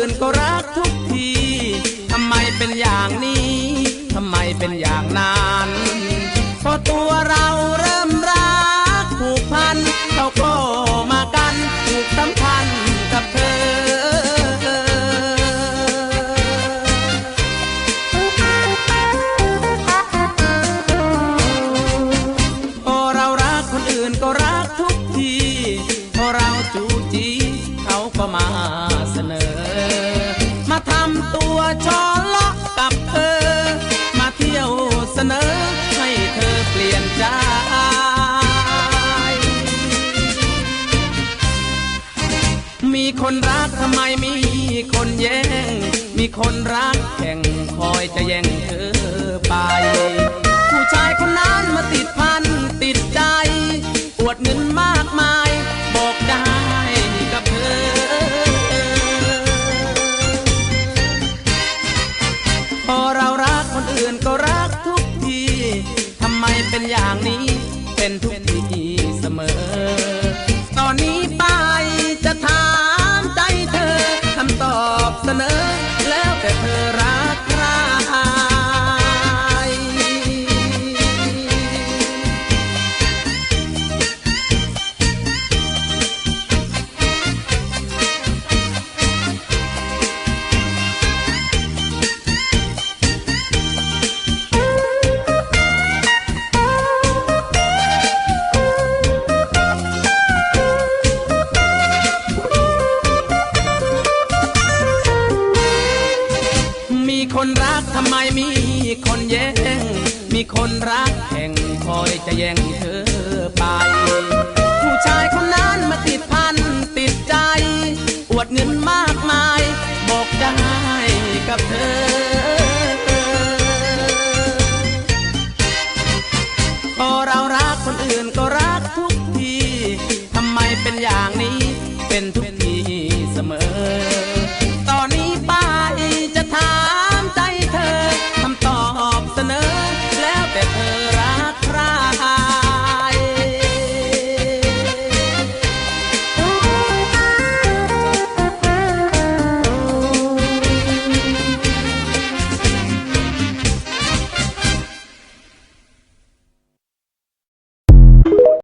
อื่นก็รักทุกที ทำไมเป็นอย่างนี้ ทำไมเป็นอย่างนั้นเพราะตัวเรา ตัวชอเลาะกับเธอ มาเที่ยวเสนอให้เธอเปลี่ยนใจมีคนรักทำไมมีคนแย่ง มีคนรักแข่งคอยจะแย่งเธอไป ผู้ชายคนนั้นมาติดพันติดใจ อวดเงินมากมายบอก ไมเป็นอย่างนี้ เป็นทุกที มีคนรักทำไมมีคนแย่ง มีคนรักแข่งคอยจะแย่งเธอไป ผู้ชายคนนั้นมาติดพันติดใจ อวดเงินมากมาย บอกได้กับเธอ พอเรารักคนอื่นก็รักทุกที ทำไมเป็นอย่างนี้ เป็นทุก